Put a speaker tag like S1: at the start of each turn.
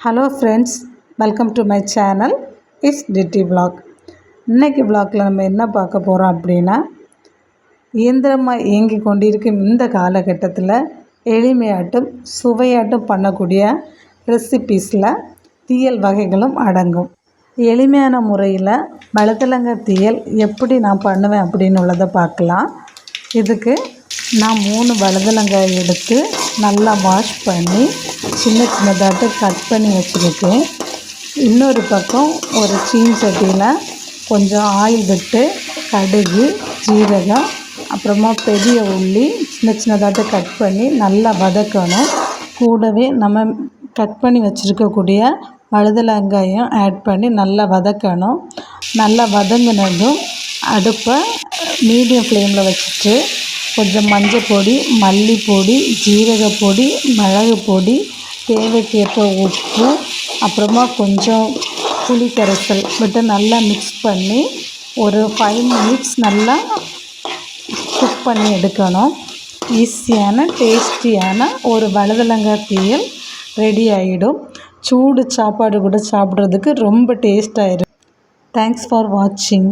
S1: Hello friends welcome to my channel is D D vlog. இன்றைக்கி vlogல நம்ம என்ன பார்க்க போகிறோம் அப்படின்னா இயந்திரமாக இயங்கி கொண்டிருக்கும் இந்த காலகட்டத்தில் எளிமையாட்டும் சுவையாட்டும் பண்ணக்கூடிய ரெசிபீஸில் தீயல் வகைகளும் அடங்கும். எளிமையான முறையில் வழுதலங்க தீயல் எப்படி நான் பண்ணுவேன் அப்படின்னு உள்ளதை பார்க்கலாம். இதுக்கு நான் மூணு வழுதலங்காய் எடுத்து நல்லா வாஷ் பண்ணி சின்ன சின்னதாட்டு கட் பண்ணி வச்சுருக்கேன். இன்னொரு பக்கம் ஒரு சீன் சட்டியில் கொஞ்சம் ஆயில் விட்டு கடுகு ஜீரகம் அப்புறமா பெரிய உள்ளி சின்ன சின்னதாட்டு கட் பண்ணி நல்லா வதக்கணும். கூடவே நம்ம கட் பண்ணி வச்சுருக்கக்கூடிய வழுதலங்காயும் ஆட் பண்ணி நல்லா வதக்கணும். நல்லா வதங்கினதும் அடுப்பை மீடியம் ஃப்ளேமில் வச்சுட்டு கொஞ்சம் மஞ்சள் பொடி மல்லிப்பொடி ஜீரகப்பொடி மிளகு பொடி தேவைக்கேற்ப உப்பு அப்புறமா கொஞ்சம் புளி கரைசல் விட்டு நல்லா மிக்ஸ் பண்ணி ஒரு ஃபைவ் மினிட்ஸ் நல்லா குக் பண்ணி எடுக்கணும். ஈஸியான டேஸ்டியான ஒரு வழுதலங்காய் தீயல் ரெடி ஆகிடும் சூடு சாப்பாடு கூட சாப்பிட்றதுக்கு ரொம்ப டேஸ்ட்டாக இருக்கும் தேங்க்ஸ் ஃபார் வாட்சிங்